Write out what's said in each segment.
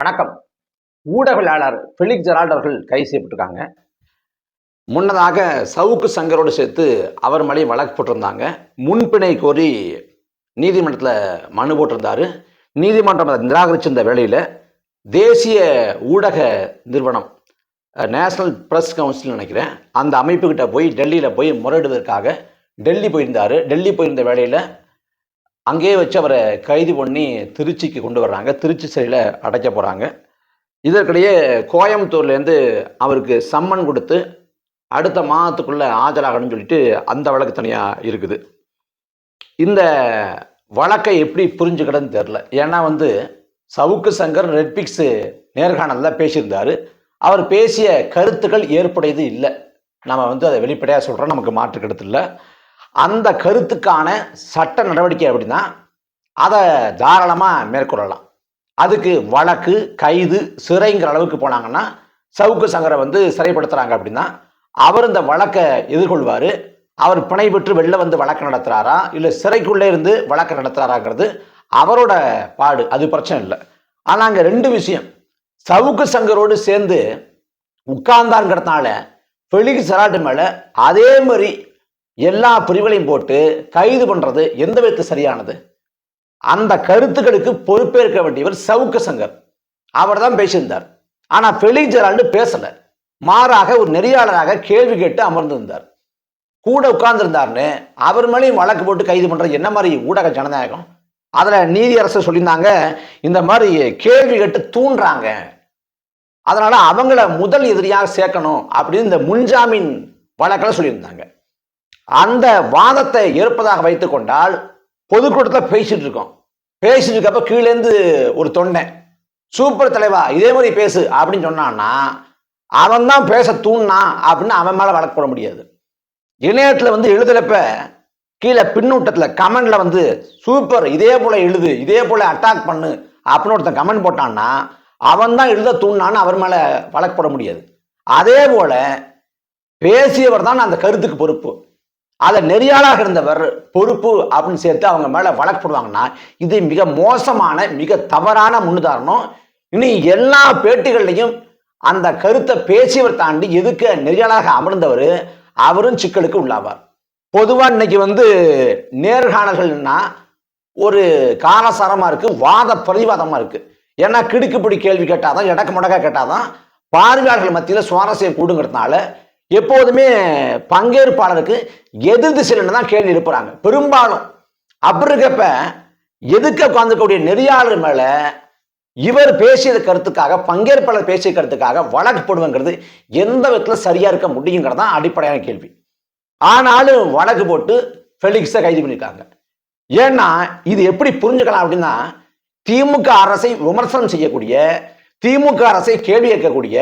வணக்கம். ஊடகவியலாளர் ஃபெலிக் ஜெரால்ட் அவர்கள் கைது செய்யப்பட்டிருக்காங்க. முன்னதாக சவுக்கு சங்கரோடு சேர்த்து அவர் மேலேயும் வழக்கு போட்டிருந்தாங்க. முன்பிணை கோரி நீதிமன்றத்தில் மனு போட்டிருந்தாரு. நீதிமன்றம் அதை நிராகரிச்சிருந்த வேளையில் தேசிய ஊடக நிறுவனம் நேஷனல் ப்ரெஸ் கவுன்சில் நினைக்கிறேன் அந்த அமைப்புக்கிட்ட போய் டெல்லியில் போய் முறையிடுவதற்காக டெல்லி போயிருந்தார். டெல்லி போயிருந்த வேளையில் அங்கேயே வச்சு அவரை கைது பண்ணி திருச்சிக்கு கொண்டு வர்றாங்க. திருச்சி சிறையில் அடைக்க போகிறாங்க இதற்கிடையே கோயம்புத்தூர்லேருந்து அவருக்கு சம்மன் கொடுத்து அடுத்த மாதத்துக்குள்ளே ஆஜராகணும்னு சொல்லிட்டு அந்த வழக்கு தனியாக இருக்குது. இந்த வழக்கை எப்படி புரிஞ்சுக்கிடன்னு தெரில ஏன்னா வந்து சவுக்கு சங்கர் ரெட்பிக்ஸு நேர்காணலில் பேசியிருந்தார். அவர் பேசிய கருத்துக்கள் ஏற்புடையது இல்லை. நம்ம வந்து அதை வெளிப்படையாக சொல்கிறோம் நமக்கு மாற்று கருத்து இல்லை. அந்த கருத்துக்கான சட்ட நடவடிக்கை அப்படின்னா அதை தாராளமாக மேற்கொள்ளலாம். அதுக்கு வழக்கு கைது சிறைங்கிற அளவுக்கு போனாங்கன்னா சவுக்கு சங்கரை வந்து சிறைப்படுத்துகிறாங்க அப்படின்னா அவர் இந்த வழக்கை எதிர்கொள்வார். அவர் பிணை பெற்று வெளில வந்து வழக்கு நடத்துகிறாரா இல்லை சிறைக்குள்ளே இருந்து வழக்கு நடத்துகிறாராங்கிறது அவரோட பாடு அது பிரச்சனை இல்லை. ஆனால் அங்கே ரெண்டு விஷயம். சவுக்கு சங்கரோடு சேர்ந்து உட்கார்ந்தாருங்கிறதுனால ஃபெலிக்ஸ் சராட்டு மேலே அதே மாதிரி எல்லா பிரிவுகளையும் போட்டு கைது பண்ணுறது எந்த விதத்து சரியானது? அந்த கருத்துக்களுக்கு பொறுப்பேற்க வேண்டியவர் சவுக்கு சங்கர். அவர் தான் பேசியிருந்தார். ஆனால் ஃபெலிக்ஸ் ஜெரால்டு பேசலை. மாறாக ஒரு நெறியாளராக கேள்வி கேட்டு அமர்ந்திருந்தார். கூட உட்கார்ந்துருந்தார்னு அவர் மேலேயும் வழக்கு போட்டு கைது பண்ணுறது என்ன மாதிரி ஊடக ஜனநாயகம்? அதில் நீதியரசர் சொல்லியிருந்தாங்க இந்த மாதிரி கேள்வி கேட்டு தூண்டுறாங்க. அதனால அவங்கள முதல் எதிரியாக சேர்க்கணும் அப்படின்னு இந்த முன்ஜாமீன் வழக்கில் சொல்லியிருந்தாங்க. அந்த வாதத்தை ஏற்பதாக வைத்துக்கொண்டால் பொதுக்கூட்டத்தில் பேசிட்டு இருக்கோம். பேசிட்டு இருக்கப்ப கீழேந்து ஒரு தொண்டை சூப்பர் தலைவா இதே மாதிரி பேசு அப்படின்னு சொன்னான்னா அவன் தான் பேச தூண்ணா அப்படின்னு அவன் மேலே வழக்கு போட முடியாது. இணையத்தில் வந்து எழுதுறப்ப கீழே பின்னூட்டத்தில் கமெண்ட்ல வந்து சூப்பர் இதே போல எழுது இதே போல அட்டாக் பண்ணு அப்படின்னு ஒருத்தன் கமெண்ட் போட்டான்னா அவன் தான் எழுத தூண்ணான்னு அவர் மேலே வழக்கு போட முடியாது. அதே போல பேசியவர் தான் அந்த கருத்துக்கு பொறுப்பு. அதை நெறியாளாக இருந்தவர் பொறுப்பு அப்படின்னு சேர்த்து அவங்க மேலே வழக்கு போடுவாங்கன்னா இது மிக மோசமான மிக தவறான முன்னுதாரணம். இனி எல்லா பேட்டிகள்லையும் அந்த கருத்தை பேசியவர் தாண்டி எதுக்க நெறியாளாக அமர்ந்தவர் அவரும் சிக்கலுக்கு உள்ளாவார். பொதுவாக இன்னைக்கு வந்து நேர்காணல்கள்னா ஒரு காலசாரமாக இருக்குது வாத பிரதிவாதமாக இருக்குது ஏன்னா கிடுக்குப்பிடி கேள்வி கேட்டாதான் முடக்க முடக்கா கேட்டாதான் பார்வையாளர்கள் மத்தியில் சுவாரஸ்யம் கூடுங்கிறதுனால எப்போதுமே பங்கேற்பாளருக்கு எதிர் திசையில் தான் கேள்வி எழுப்புறாங்க. பெரும்பாலும் அப்படி இருக்கப்ப எதுக்க உட்காந்துக்கூடிய நெறியாளர் மேல இவர் பேசிய கருத்துக்காக பங்கேற்பாளர் பேசிய கருத்துக்காக வழக்கு போடுவங்கிறது எந்த விதத்தில் சரியா இருக்க முடியுங்கிறது தான் அடிப்படையான கேள்வி. ஆனாலும் வழக்கு போட்டு ஃபெலிக்ஸை கைது பண்ணியிருக்காங்க ஏன்னா இது எப்படி புரிஞ்சுக்கலாம் அப்படின்னா திமுக அரசை விமர்சனம் செய்யக்கூடிய திமுக அரசை கேள்வி கேட்கக்கூடிய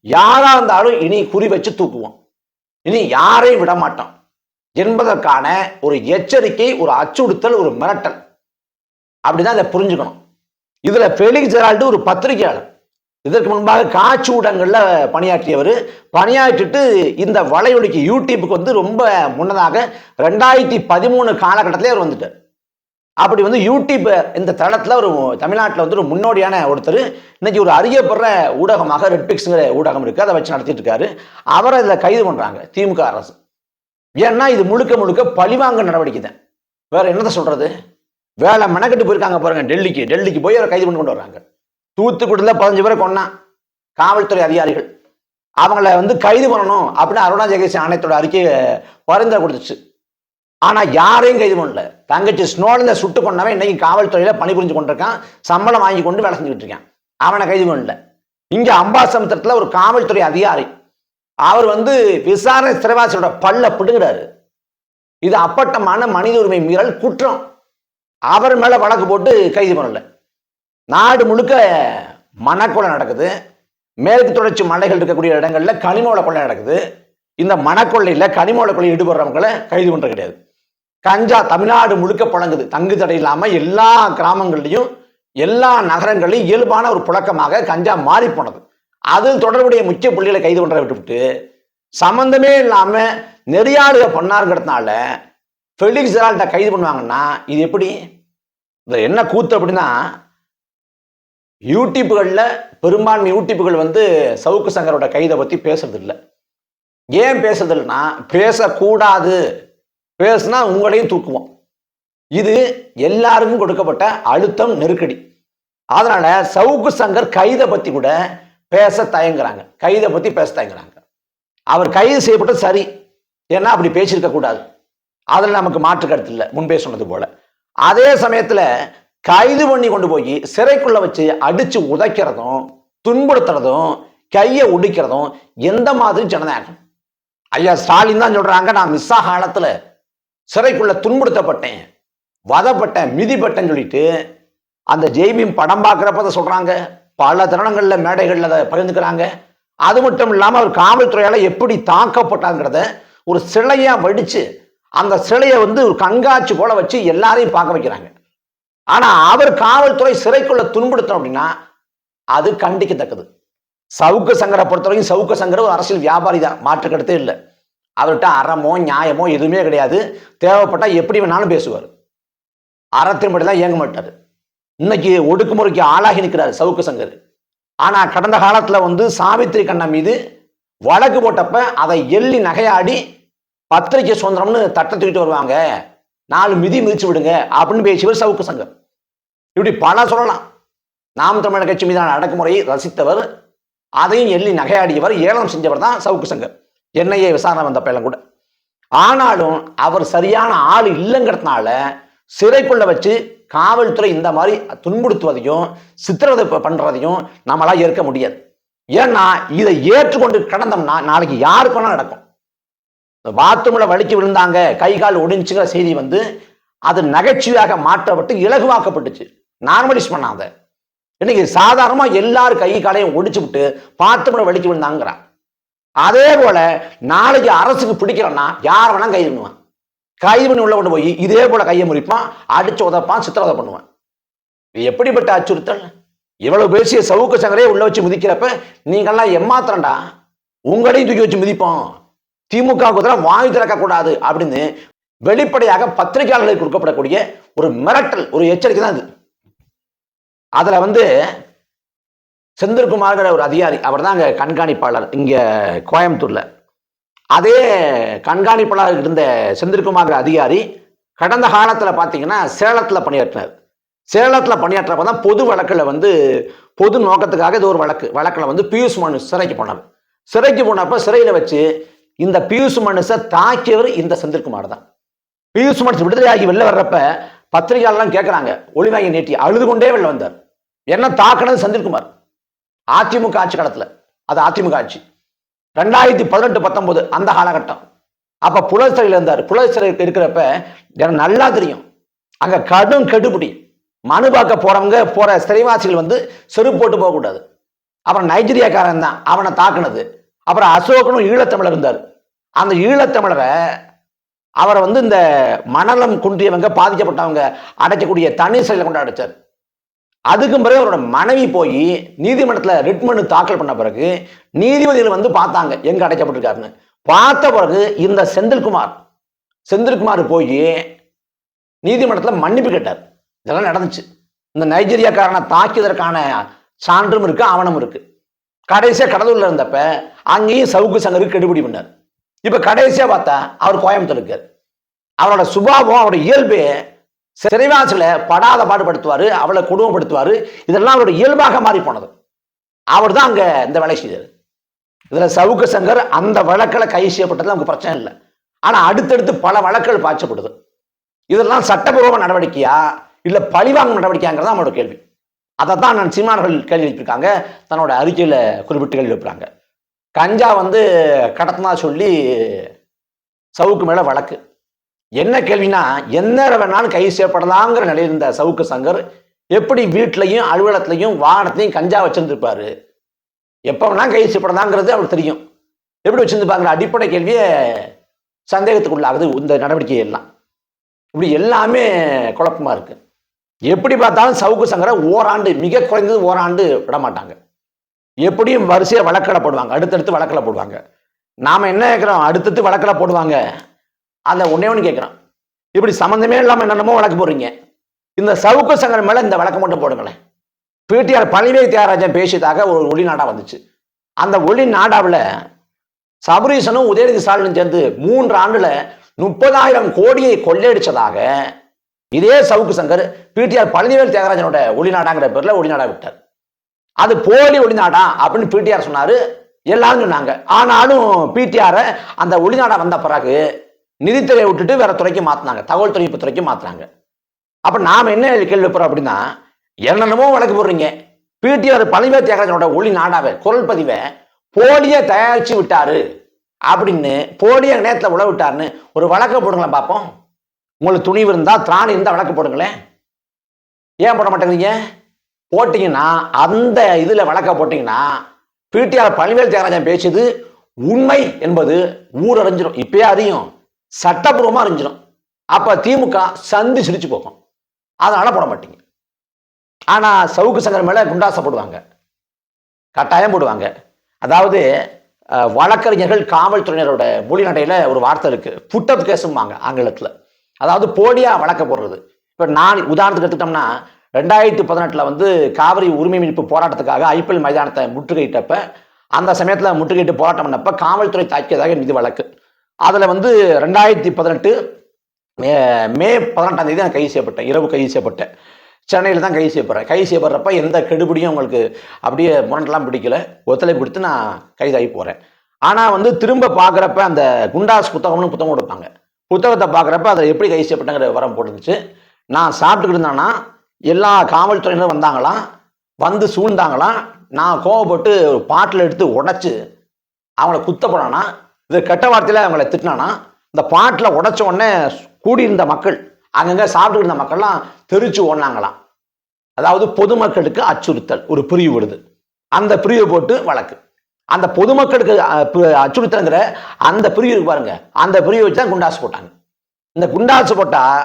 யாரா இருந்தாலும் இனி குறி வச்சு தூக்குவோம் இனி யாரையும் விட மாட்டோம் என்பதற்கான ஒரு எச்சரிக்கை ஒரு அச்சுறுத்தல் ஒரு மிரட்டல். அப்படிதான் இதை புரிஞ்சுக்கணும். இதுல பெலிக் ஜெரால்டு ஒரு பத்திரிகையாளர். இதற்கு முன்பாக காட்சி ஊடகங்கள்ல பணியாற்றியவர். பணியாற்றிட்டு இந்த வலையொலிக்கு யூடியூப்புக்கு வந்து ரொம்ப முன்னதாக ரெண்டாயிரத்தி பதிமூணு காலகட்டத்திலே அவர் வந்துட்டார். அப்படி வந்து யூடியூப் இந்த தளத்தில் ஒரு தமிழ்நாட்டில் வந்து ஒரு முன்னோடியான ஒருத்தர் இன்னைக்கு ஒரு அறியப்படுற ஊடகமாக ரெட்பிக்ஸுங்கிற ஊடகம் இருக்குது அதை வச்சு நடத்திட்டு இருக்காரு. அவரை இதில் கைது பண்ணுறாங்க திமுக அரசு. ஏன்னா இது முழுக்க முழுக்க பழிவாங்க நடவடிக்கை தான். வேற என்னத்தை சொல்றது? வேலை மெனக்கெட்டு போயிருக்காங்க பாருங்க டெல்லிக்கு. டெல்லிக்கு போய் அவரை கைது பண்ணி கொண்டு வர்றாங்க. தூத்துக்குடியில் பதினஞ்சு பேரை கொன்னான் காவல்துறை அதிகாரிகள். அவங்கள வந்து கைது பண்ணணும் அப்படின்னு அருணா ஜெகதீஷ் ஆணையத்தோட அறிக்கையை பரிந்துரை கொடுத்துச்சு. ஆனா யாரையும் கைது பண்ணல. தங்கச்சி ஸ்னோலில் சுட்டு கொண்டவன் இன்னைக்கு காவல்துறையில பணிபுரிஞ்சு கொண்டிருக்கான். சம்பளம் வாங்கி கொண்டு வேலை செஞ்சுக்கிட்டு இருக்கான். அவனை கைது பண்ணல. இங்க அம்பாசமுத்திரத்துல ஒரு காவல்துறை அதிகாரி. அவர் வந்து விசாரணை சிறைவாசியோட பல்ல பிடுங்கிறாரு. இது அப்பட்டமான மனித உரிமை மீறல் குற்றம். அவர் மேல வழக்கு போட்டு கைது பண்ணல. நாடு முழுக்க மனக்கொலை நடக்குது. மேற்கு தொடர்ச்சி மலைகள் இருக்கக்கூடிய இடங்கள்ல கனிமவள கொள்ளை நடக்குது. இந்த மனக்கொள்ளையில கனிமவள கொள்ளை ஈடுபடுறவங்களை கைது பண்றது கிடையாது. கஞ்சா தமிழ்நாடு முழுக்க புழங்குது. தங்கு தடை இல்லாமல் எல்லா கிராமங்கள்லையும் எல்லா நகரங்களையும் இயல்பான ஒரு புழக்கமாக கஞ்சா மாறி போனது. அதில் தொடர்புடைய முக்கிய புள்ளிகளை கைது பண்ணுற விட்டுவிட்டு சம்பந்தமே இல்லாம நெறியாடுக பண்ணாருங்கிறதுனால ஃபெலிக்ஸ் ஜெரால்ட கைது பண்ணுவாங்கன்னா இது எப்படி? இந்த என்ன கூத்து அப்படின்னா யூடியூப்புகளில் பெரும்பான்மை யூடியூப்புகள் வந்து சவுக்கு சங்கரோட கைதை பற்றி பேசுறது இல்லை ஏன் பேசுறது இல்லைன்னா பேசக்கூடாது. பேசுனா உங்களையும் தூக்குவோம் இது எல்லாருக்கும் கொடுக்கப்பட்ட அழுத்தம் நெருக்கடி. அதனால சவுக்கு சங்கர் கைதை பற்றி கூட பேச தயங்குறாங்க. கைதை பற்றி பேச தயங்குறாங்க. அவர் கைது செய்யப்பட்டது சரி. ஏன்னா அப்படி பேசியிருக்க கூடாது. அதில் நமக்கு மாற்று கருத்து இல்லை. முன்பே சொன்னது போல. அதே சமயத்தில் கைது பண்ணி கொண்டு போய் சிறைக்குள்ள வச்சு அடிச்சு உதைக்கிறதும் துன்புறுத்துறதும் கையை உடிக்கிறதும் எந்த மாதிரி ஜனநாயகம்? ஐயா ஸ்டாலின் தான் சொல்றாங்க நான் மிஸ்ஸா காலத்தில் சிறைக்குள்ள துன்புறுத்தப்பட்டேன். வதப்பட்டேன் மிதிப்பட்டேன்னு சொல்லிட்டு அந்த ஜெய்பீம் படம் பார்க்குறப்ப அதை சொல்கிறாங்க பல தருணங்களில் மேடைகளில் அதை பகிர்ந்துக்கிறாங்க. அது மட்டும் இல்லாமல் அவர் காவல்துறையால் எப்படி தாக்கப்பட்டாங்கிறத ஒரு சிலையாக வடித்து அந்த சிலையை வந்து ஒரு கண்காட்சி போல வச்சு எல்லாரையும் பார்க்க வைக்கிறாங்க. ஆனால் அவர் காவல்துறை சிறைக்குள்ள துன்புறுத்தணும் அப்படின்னா அது கண்டிக்கத்தக்கது. சவுக்கு சங்கரை பொறுத்தவரைக்கும் சவுக்கு சங்கர ஒரு அரசியல் வியாபாரி தான். மாற்றுக்கடுத்தே இல்லை. அவர்கிட்ட அறமோ நியாயமோ எதுவுமே கிடையாது. தேவைப்பட்டால் எப்படி வேணாலும் பேசுவார். அறத்தின்படி தான் இயங்க மாட்டார். இன்னைக்கு ஒடுக்குமுறைக்கு ஆளாகி நிற்கிறார் சவுக்கு சங்கர். ஆனால் கடந்த காலத்தில் வந்து சாவித்திரி கண்ணா மீது வழக்கு போட்டப்ப அதை எள்ளி நகையாடி பத்திரிகை சுதந்திரம்னு தட்டை தூக்கிட்டு வருவாங்க. நாலு மிதி மிதிச்சு விடுங்க அப்படின்னு பேசியவர் சவுக்கு சங்கர். இப்படி பல சொல்லலாம். நாம் தமிழர் கட்சி மீதான அடக்குமுறையை ரசித்தவர் அதையும் எள்ளி நகையாடியவர் ஏலம் செஞ்சவர் தான் சவுக்கு சங்கர். என்னையே விசாரணை வந்த பையன் கூட. ஆனாலும் அவர் சரியான ஆள் இல்லைங்கிறதுனால சிறைக்குள்ள வச்சு காவல்துறை இந்த மாதிரி துன்புறுத்துவதையும் சித்திரவதை பண்றதையும் நம்மளால் ஏற்க முடியாது. ஏன்னா இதை ஏற்றுக்கொண்டு கடந்தோம்னா நாளைக்கு யாருக்கு வேணா நடக்கும். பாத்ரூம்ல வலிக்கு விழுந்தாங்க கை கால் ஒடிஞ்சுங்கிற செய்தி வந்து அது நகைச்சுவையாக மாற்றப்பட்டு இலகுவாக்கப்பட்டுச்சு. நார்மலைஸ் பண்ணாத. இன்னைக்கு சாதாரணமா எல்லாரும் கை காலையும் ஒடிச்சு விட்டு பாத்ரூம்ல வலிக்கு விழுந்தாங்கிறான். அதே போல நாளைக்கு அரசுக்கு பிடிக்கிறோன்னா யார் வேணா கைது பண்ணுவான் கைது பண்ணி உள்ள கொண்டு போய் இதே போல கையை முறிப்பான் அடிச்சு உதப்பான் சித்திரவதை பண்ணுவான். இது எப்படிப்பட்ட அச்சுறுத்தல்? இவ்வளவு பேசிய சவுக்கு சங்கரே உள்ள வச்சு மிதிக்கிறப்ப நீங்கள்லாம் எம்மாத்திரண்டா உங்களையும் தூக்கி வச்சு மிதிப்போம். திமுக குதிரை வாங்கி திறக்க கூடாது அப்படின்னு வெளிப்படையாக பத்திரிகையாளர்களுக்கு கொடுக்கப்படக்கூடிய ஒரு மிரட்டல் ஒரு எச்சரிக்கை தான் இது அதுல வந்து செந்தில்குமார்கிற ஒரு அதிகாரி அவர் தான் அங்கே கண்காணிப்பாளர் இங்கே கோயம்புத்தூரில். அதே கண்காணிப்பாளர் இருந்த செந்தில்குமார்கிற அதிகாரி கடந்த காலத்தில் பார்த்தீங்கன்னா சேலத்தில் பணியாற்றினார். சேலத்தில் பணியாற்றப்ப தான் பொது வழக்கில் வந்து பொது நோக்கத்துக்காக இது ஒரு வழக்கு வழக்கில் வந்து பியூஷ் மனு சிறைக்கு போனார் சிறைக்கு போனப்ப சிறையில் வச்சு இந்த பியூஷ் மனுஷை தாக்கியவர் இந்த செந்தில்குமார் தான். பியூஷ் மனுஷ் விடுதலையாகி வெளில வர்றப்ப பத்திரிகையாளர்லாம் கேட்குறாங்க ஒளிவாங்கி நீட்டி அழுது கொண்டே வெளில வந்தார். என்ன தாக்குனது செந்தில்குமார்? அதிமுக ஆட்சி காலத்தில். அது அதிமுக ஆட்சி. ரெண்டாயிரத்தி பதினெட்டு பத்தொன்பது அந்த காலகட்டம். அப்போ புலர் சிறையில் இருந்தார். புலர் இருக்கிறப்ப எனக்கு நல்லா தெரியும். அங்கே கடும் கெடுபிடி. மனு பார்க்க போறவங்க போற சிறைவாசிகள் வந்து செருப்பு போட்டு போகக்கூடாது அப்புறம் நைஜீரியாக்காரன் தான் அவனை தாக்குனது. அப்புறம் அசோகனும் ஈழத்தமிழர் இருந்தார். அந்த ஈழத்தமிழரை அவரை வந்து இந்த மணலம் குன்றியவங்க பாதிக்கப்பட்டவங்க அடைக்கக்கூடிய தனி சிறையில் கொண்டு அடைச்சார் அதுக்கும் பிறகு அவரோட மனைவி போய் நீதிமன்றத்தில் ரிட் மனு தாக்கல் பண்ண பிறகு நீதிபதிகள் வந்து பார்த்தாங்க எங்க அடைக்கப்பட்டிருக்காருன்னு. பார்த்த பிறகு இந்த செந்தில்குமார் செந்தில்குமார் போய் நீதிமன்றத்தில் மன்னிப்பு கேட்டார். இதெல்லாம் நடந்துச்சு. இந்த நைஜீரியாக்காரனை தாக்கியதற்கான சான்றும் இருக்கு ஆவணம் இருக்கு. கடைசியா கடலூர்ல இருந்தப்ப அங்கேயும் சவுக்கு சங்கருக்கு கெடுபிடி பண்ணார். இப்ப கடைசியா பார்த்தா அவர் கோயம்புத்தூர் இருக்கார். அவரோட சுபாவம் அவரோட இயல்பே சிறைவாசில படாத பாடுபடுத்துவார் அவளை குடும்பப்படுத்துவார் இதெல்லாம் அவரோட இயல்பாக மாறி போனது. அவர் தான் அங்கே இந்த வேலை செய்தார். இதில் சவுக்கு சங்கர் அந்த வழக்கில் கை செய்யப்பட்டது நமக்கு பிரச்சனை இல்லை. ஆனால் அடுத்தடுத்து பல வழக்குகள் பாய்ச்சப்படுது. இதெல்லாம் சட்டபூர்வ நடவடிக்கையா இல்லை பழிவாங்கும் நடவடிக்கையாங்கிறது நம்மளோட கேள்வி. அதை தான் நான் சீமானர்கள் கேள்வி எழுப்பியிருக்காங்க. தன்னோட அறிக்கையில் குறிப்பிட்டு கேள்வி எழுப்புறாங்க. கஞ்சா வந்து கடத்தினா சொல்லி சவுக்கு மேலே வழக்கு. என்ன கேள்வினா என்ன வேணாலும் கை செய்யப்படலாங்கிற நிலையில் இருந்த சவுக்கு சங்கர் எப்படி வீட்லையும் அலுவலகத்திலையும் வாகனத்திலையும் கஞ்சா வச்சிருந்துருப்பாரு? எப்போ வேணா கை செய்யப்படலாங்கிறது அவருக்கு தெரியும். எப்படி வச்சிருந்துப்பாங்கிற அடிப்படை கேள்வியே சந்தேகத்துக்குள்ளாகுது இந்த நடவடிக்கை எல்லாம் இப்படி எல்லாமே குழப்பமா இருக்கு. எப்படி பார்த்தாலும் சவுக்கு சங்கரை ஓராண்டு மிக குறைந்தது ஓராண்டு விட மாட்டாங்க எப்படியும் வரிசையாக வழக்கடை போடுவாங்க அடுத்தடுத்து வழக்கில் போடுவாங்க. நாம் என்ன கேட்குறோம் அடுத்தடுத்து வழக்கில் போடுவாங்க. அதை ஒன்னே ஒன்று கேட்குறான் இப்படி சம்மந்தமே இல்லாமல் என்னென்னமோ வழக்கு போடுறீங்க. இந்த சவுக்கு சங்கர் மேலே இந்த வழக்கு மட்டும் போடுங்களேன். பிடிஆர் பழனிவேல் தியாகராஜன் பேசியதாக ஒரு ஒளி நாடா வந்துச்சு. அந்த ஒளி நாடாவில் சபரீசனும் உதயநிதி ஸ்டாலினும் சேர்ந்து மூன்று ஆண்டுல முப்பதாயிரம் கோடியை கொள்ளையடிச்சதாக இதே சவுக்கு சங்கர் பிடிஆர் பழனிவேல் தியாகராஜனோட ஒளிநாடாங்கிற பேர்ல ஒளிநாடா விட்டார். அது போலி ஒளிநாடா அப்படின்னு பிடிஆர் சொன்னாரு. எல்லாரும் சொன்னாங்க. ஆனாலும் பிடிஆரை அந்த ஒளிநாடா வந்த பிறகு நிதித்துறையை விட்டுட்டு வேற துறைக்கு மாத்தினாங்க. தகவல் தொழில்நுட்ப துறைக்கு மாத்தினாங்க. அப்ப நாம என்ன கேள்வி வைப்போம் அப்படின்னா என்னென்னமோ வழக்கு போடுறீங்க. பிடிஆர் பழனிவேல் தியாகராஜனோட ஒளி நாடாவை குரல் பதிவை போலியை தயாரிச்சு விட்டாரு அப்படின்னு போலிய நேரத்தில் உழவு விட்டாருன்னு ஒரு வழக்கை போடுங்களேன் பார்ப்போம் உங்களுக்கு துணிவு இருந்தா திராணி இருந்தா வழக்கு போடுங்களேன். ஏன் போட மாட்டேங்கிறீங்க? போட்டீங்கன்னா அந்த இதுல வழக்க போட்டீங்கன்னா பிடிஆர் பழனிவேல் தியாகராஜன் பேசியது உண்மை என்பது ஊரறிஞ்சிடும் இப்பயே அறியும். சட்டபூர்வமாக அறிஞ்சிடும் அப்போ திமுக சந்தி சிரிச்சு போகும் அதனால் போட மாட்டீங்க. ஆனால் சவுக்கு சங்கர் மேலே குண்டாசை போடுவாங்க. கட்டாயம் போடுவாங்க. அதாவது வழக்கறிஞர்கள் காவல்துறையினரோட மொழி நடையில் ஒரு வார்த்தை இருக்குது புட்டப் கேஸும்பாங்க ஆங்கிலத்தில். அதாவது போலியாக வழக்க போடுறது. இப்போ நான் உதாரணத்துக்கு எடுத்துட்டோம்னா ரெண்டாயிரத்தி பதினெட்டில் வந்து காவிரி உரிமை மீட்பு போராட்டத்துக்காக ஐபிஎல் மைதானத்தை முற்றுகையிட்டப்ப அந்த சமயத்தில் முற்றுகையிட்டு போராட்டம் பண்ணப்ப காவல்துறை தாக்கியதாக நிதி வழக்கு. அதில் வந்து ரெண்டாயிரத்தி பதினெட்டு மே மே பதினெட்டாம் தேதி நான் கைது செய்யப்பட்டேன். இரவு கைது செய்யப்பட்டேன். சென்னையில் தான் கைது செய்யப்படுறேன். கைது செய்யப்படுறப்ப எந்த கெடுபடியும் உங்களுக்கு அப்படியே முரண்டெல்லாம் பிடிக்கல. ஒத்துழைப்பு கொடுத்து நான் கைதாகி போகிறேன் ஆனால் வந்து திரும்ப பார்க்குறப்ப அந்த குண்டாஸ் புத்தகம்னு புத்தகம் கொடுப்பாங்க. புத்தகத்தை பார்க்குறப்ப அதை எப்படி கைது செய்யப்பட்டங்கிற வரம் போட்டுருந்துச்சு. நான் சாப்பிட்டுக்கிட்டு இருந்தேன்னா எல்லா காவல்துறையினரும் வந்தாங்களாம். வந்து சூழ்ந்தாங்களாம். நான் கோவப்பட்டு ஒரு பாட்டில் எடுத்து உடைச்சி அவங்கள குத்த போனானா இது கெட்ட வார்த்தையில் அவங்கள திட்டினானா இந்த பாட்டில் உடைச்ச உடனே கூடியிருந்த மக்கள் அங்கங்கே சாப்பிட்டு இருந்த மக்கள்லாம் தெரிச்சு ஓடினாங்களாம். அதாவது பொதுமக்களுக்கு அச்சுறுத்தல் ஒரு பிரிவு விடுது அந்த பிரிவை போட்டு வழக்கு. அந்த பொதுமக்களுக்கு அச்சுறுத்தலுங்கிற அந்த பிரிவு இருக்கு பாருங்க. அந்த பிரிவை வச்சு தான் குண்டாசு போட்டாங்க. இந்த குண்டாசு போட்டால்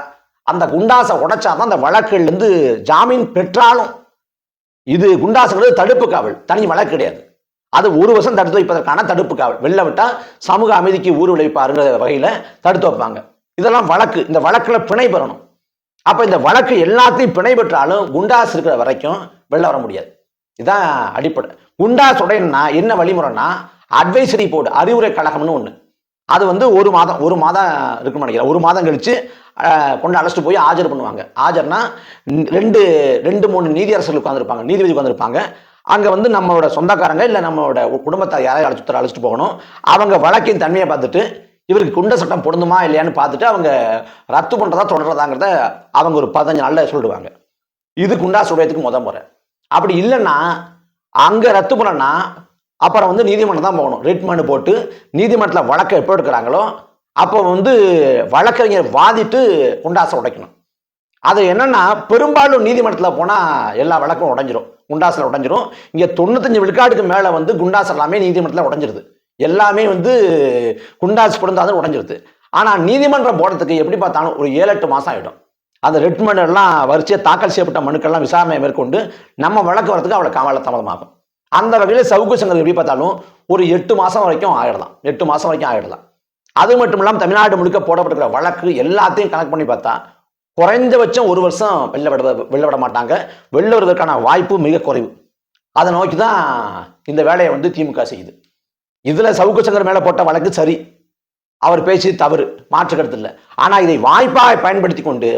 அந்த குண்டாசை உடைச்சாதான் அந்த வழக்குலேருந்து ஜாமீன் பெற்றாலும் இது குண்டாசுங்கிறது தடுப்பு காவல் தனி வழக்கு கிடையாது. அது ஒரு வருஷம் தடுத்து வைப்பதற்கான தடுப்பு காவல் வெளில விட்டால் சமூக அமைதிக்கு ஊர் விளைவிப்பாருங்கிற வகையில் தடுத்து வைப்பாங்க. இதெல்லாம் வழக்கு. இந்த வழக்கில் பிணை பெறணும். அப்போ இந்த வழக்கு எல்லாத்தையும் பிணை பெற்றாலும் குண்டாஸ் இருக்கிற வரைக்கும் வெளில வர முடியாது. இதான் அடிப்படை. குண்டாஸ் உடையணும்னா என்ன வழிமுறைன்னா அட்வைசரி போர்டு அறிவுரை கழகம்னு ஒன்று அது வந்து ஒரு மாதம் ஒரு மாதம் இருக்குன்னு நினைக்கிறேன். ஒரு மாதம் கழித்து கொண்டு அழைச்சிட்டு போய் ஆஜர் பண்ணுவாங்க. ஆஜர்னா ரெண்டு ரெண்டு மூணு நீதியரசர்கள் உட்காந்துருப்பாங்க நீதிபதி உட்காந்துருப்பாங்க அங்கே வந்து நம்மளோட சொந்தக்காரங்க இல்லை நம்மளோட குடும்பத்தை யாரையும் அழைச்சிட்டு அழைச்சிட்டு போகணும். அவங்க வழக்கின் தன்மையை பார்த்துட்டு இவருக்கு குண்ட சட்டம் பொருந்துமா இல்லையான்னு பார்த்துட்டு அவங்க ரத்து பண்ணுறதா தொடர்றதாங்கிறத அவங்க ஒரு பதினஞ்சு நாளில் சொல்லிடுவாங்க இது குண்டா சுடையத்துக்கு முத முறை. அப்படி இல்லைன்னா அங்கே ரத்து பண்ணனா அப்புறம் வந்து நீதிமன்றம் தான் போகணும். ரிட் மனு போட்டு நீதிமன்றத்தில் வழக்கை எப்போ எடுக்கிறாங்களோ அப்போ வந்து வழக்கறிஞர் வாதிட்டு குண்டாசை உடைக்கணும். அது என்னன்னா பெரும்பாலும் நீதிமன்றத்தில் போனால் எல்லா வழக்கும் உடஞ்சிரும். குண்டாசில் உடஞ்சிரும். இங்கே தொண்ணூத்தஞ்சு விழுக்காடுக்கு மேலே வந்து குண்டாஸ் எல்லாமே நீதிமன்றத்தில் உடஞ்சிருது. எல்லாமே வந்து குண்டாஸ் பொருந்தாதான் உடஞ்சிருது. ஆனால் நீதிமன்றம் போடுறதுக்கு எப்படி பார்த்தாலும் ஒரு ஏழு எட்டு மாதம் ஆகிடும் அந்த ரெட் மனு எல்லாம் வரிசையாக தாக்கல் செய்யப்பட்ட மனுக்கள்லாம் விசாரணை மேற்கொண்டு நம்ம வழக்கு வரதுக்கு அவளை காவல தாமதமாகும். அந்த வகையில் சவுக்கு சங்கர் எப்படி பார்த்தாலும் ஒரு எட்டு மாதம் வரைக்கும் ஆயிடலாம். எட்டு மாதம் வரைக்கும் ஆகிடலாம் அது மட்டும் இல்லாமல் தமிழ்நாடு முழுக்க போடப்பட்டிருக்கிற வழக்கு எல்லாத்தையும் கணக்கு பண்ணி பார்த்தா குறைஞ்சபட்சம் ஒரு வருஷம் வெளில விட வெளில விட மாட்டாங்க. வெளில வருவதற்கான வாய்ப்பு மிக குறைவு. அதை நோக்கி தான் இந்த வேலையை வந்து திமுக செய்யுது. இதில் சவுக்கு சங்கர் மேலே போட்ட வழக்கு சரி. அவர் பேசி தவறு. மாற்று கருத்து இல்லை. ஆனால் இதை வாய்ப்பாக பயன்படுத்தி கொண்டு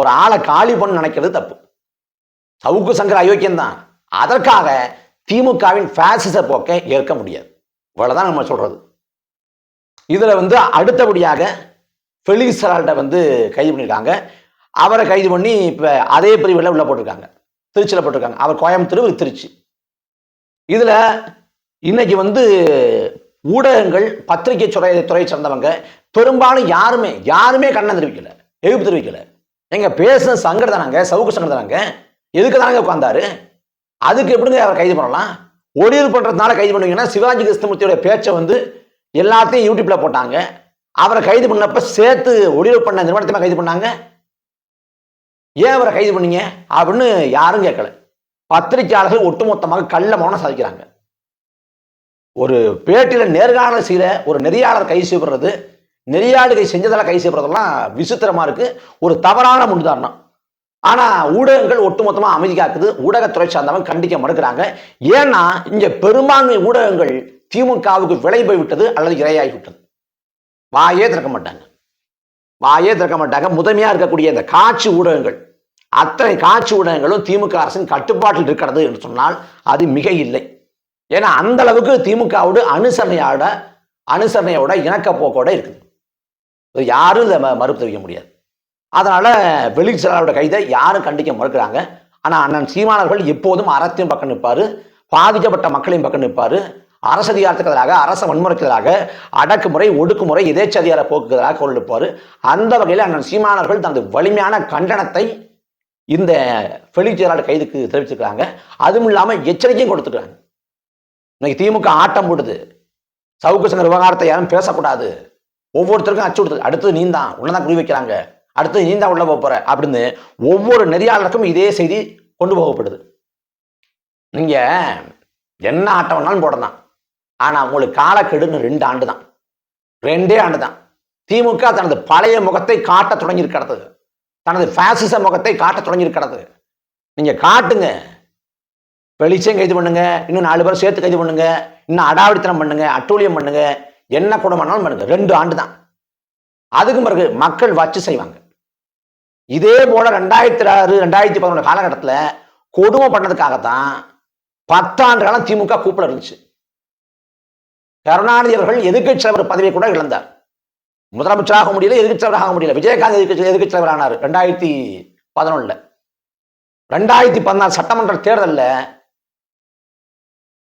ஒரு ஆளை காலி பண்ணு நினைக்கிறது தப்பு. சவுக்கு சங்கர் அயோக்கியம் தான். அதற்காக திமுகவின் ஃபேசிச போக்கை ஏற்க முடியாது. இவ்வளோதான் நம்ம சொல்கிறது இதில் வந்து அடுத்தபடியாக ஃபெலிக்ஸ் வந்து கைது பண்ணியிருக்காங்க அவரை கைது பண்ணி இப்போ அதே பிரிவில் உள்ள போட்டிருக்காங்க. திருச்சியில் போட்டிருக்காங்க. அவர் கோயம்புத்தூர் திருச்சி. இதில் இன்னைக்கு வந்து ஊடகங்கள் பத்திரிகை துறை துறையை சேர்ந்தவங்க பெரும்பாலும் யாருமே யாருமே கண்ணம் தெரிவிக்கல எதிர்ப்பு தெரிவிக்கல. எங்க பேசுன சங்கர் தானாங்க சவுக்கு சங்கர் தானாங்க? எதுக்கு தானங்க உட்காந்தாரு அதுக்கு எப்படிங்க அவர் கைது பண்ணலாம்? ஒளியூர் பண்றதுனால கைது பண்ணுவீங்கன்னா சிவாஜி கிருஷ்ணமூர்த்தியோட பேச்சை வந்து எல்லாத்தையும் யூடியூப்ல போட்டாங்க. அவரை கைது பண்ணப்ப சேர்த்து ஒளியூர் பண்ண நிறுவனத்தையுமே கைது பண்ணாங்க. ஏன் அவரை கைது பண்ணீங்க? அப்படின்னு யாரும் கேட்கல. பத்திரிகையாளர்கள் ஒட்டுமொத்தமாக கள்ள மௌனம் சாதிக்கிறாங்க. ஒரு பேட்டியில் நேர்காணல் செய்கிற ஒரு நெறியாளர் கை செய்யப்படுறது நெறியாளுகை செஞ்சதெல்லாம் கை செய்யப்படுறதெல்லாம் விசித்திரமா இருக்கு. ஒரு தவறான முன்னுதாரணம். ஆனா ஊடகங்கள் ஒட்டுமொத்தமா அமைதி காக்குது. ஊடகத்துறை சார்ந்தவங்க கண்டிக்க மறுக்கிறாங்க. ஏன்னா இங்க பெரும்பான்மை ஊடகங்கள் திமுகவுக்கு விலை போய்விட்டது அல்லது இரையாகி விட்டது வாயே திறக்க மாட்டாங்க. வாயே திறக்க மாட்டாங்க. முதன்மையாக இருக்கக்கூடிய இந்த காட்சி ஊடகங்கள் அத்தனை காட்சி ஊடகங்களும் திமுக அரசின் கட்டுப்பாட்டில் இருக்கிறது என்று சொன்னால் அது மிக இல்லை. ஏன்னா அந்த அளவுக்கு திமுகவோடு அனுசரணையோட அனுசரணையோட இணக்கப்போக்கோட இருக்குது. இது யாரும் இதை ம- மறுப்பு தெரிவிக்க முடியாது. அதனால வெளிச்சலாளரோட கைதை யாரும் கண்டிக்க மறுக்கிறாங்க. ஆனால் அண்ணன் சீமானவர்கள் எப்போதும் அறத்தையும் பக்கம் நிற்பார் பாதிக்கப்பட்ட மக்களையும் பக்கம் நிற்பாரு. அரசதிகாரத்துக்கு எதிராக அரச வன்முறைக்கு எதிராக அடக்குமுறை ஒடுக்குமுறை எதேச்சதிகார போக்குக்கு எதிராக குரல் அந்த வகையில் அண்ணன் சீமானவர்கள் தனது வலிமையான கண்டனத்தை இந்த வெளிச் கைதுக்கு தெரிவிச்சிருக்கிறாங்க. அதுவும் இல்லாமல் எச்சரிக்கையும் கொடுத்துருக்காங்க இன்னைக்கு திமுக ஆட்டம் போடுது. சவுக்கு சங்கர் விவகாரத்தை யாரும் பேசக்கூடாது. ஒவ்வொருத்தருக்கும் அச்சு கொடுத்து அடுத்தது நீ தான் உன்னதான் குறி வைக்கிறாங்க. அடுத்தது நீ தான் உள்ள போக போற அப்படின்னு ஒவ்வொரு நெறியாளருக்கும் இதே செய்தி கொண்டு போகப்படுது. நீங்க என்ன ஆட்டம் வேணாலும் போடலாம். ஆனா உங்களுக்கு காலக்கெடுன்னு ரெண்டு ஆண்டு தான் ரெண்டே ஆண்டு தான் திமுக தனது பழைய முகத்தை காட்ட தொடங்கியிருக்கிறது. தனது ஃபேசிச முகத்தை காட்ட தொடங்கியிருக்கிறது. நீங்க காட்டுங்க. வெளிச்சம் கைது பண்ணுங்க. இன்னும் நாலு பேர் சேர்த்து கைது பண்ணுங்க. இன்னும் அடாவடித்தனம் பண்ணுங்க. அட்டூழியம் பண்ணுங்க. என்ன குடும்பம்னாலும் பண்ணுங்க. ரெண்டு ஆண்டு தான் அதுக்கு பிறகு மக்கள் வச்சு செய்வாங்க. இதே போல ரெண்டாயிரத்தி ஆறு ரெண்டாயிரத்தி பதினொன்று காலகட்டத்தில் கொடுமை பண்ணதுக்காகத்தான் பத்தாண்டு காலம் திமுக கூப்பிட இருந்துச்சு. கருணாநிதி அவர்கள் எதிர்கட்சி தலைவர் பதவியை கூட இழந்தார். முதலமைச்சராக முடியல எதிர்கட்சி தலைவர் ஆக முடியல. விஜயகாந்த் எதிர்க்கட்சி எதிர்கட்சி தலைவர் ஆனார் ரெண்டாயிரத்தி பதினொன்னுல. ரெண்டாயிரத்தி பதினாறு சட்டமன்ற தேர்தலில்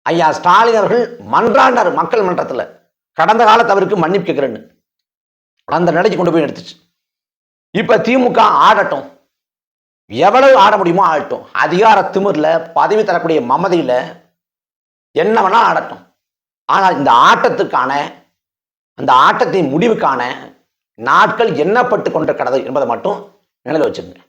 ஐயா ஸ்டாலின் அவர்கள் மன்றாண்டார் மக்கள் மன்றத்தில். கடந்த கால தவறுக்கு மன்னிப்பு கேட்கிறேன்னு. அந்த நிலைக்கு கொண்டு போய் எடுத்துச்சு இப்ப திமுக ஆடட்டும். எவ்வளவு ஆட முடியுமோ ஆடட்டும். அதிகார திமிர்ல பதவி தரக்கூடிய மமதியில் என்ன வேணா ஆடட்டும். ஆனால் இந்த ஆட்டத்துக்கான அந்த ஆட்டத்தின் முடிவுக்கான நாட்கள் எண்ணப்பட்டு கொண்டிருக்கிறது என்பதை மட்டும் நினைவில் வச்சுக்கோங்க.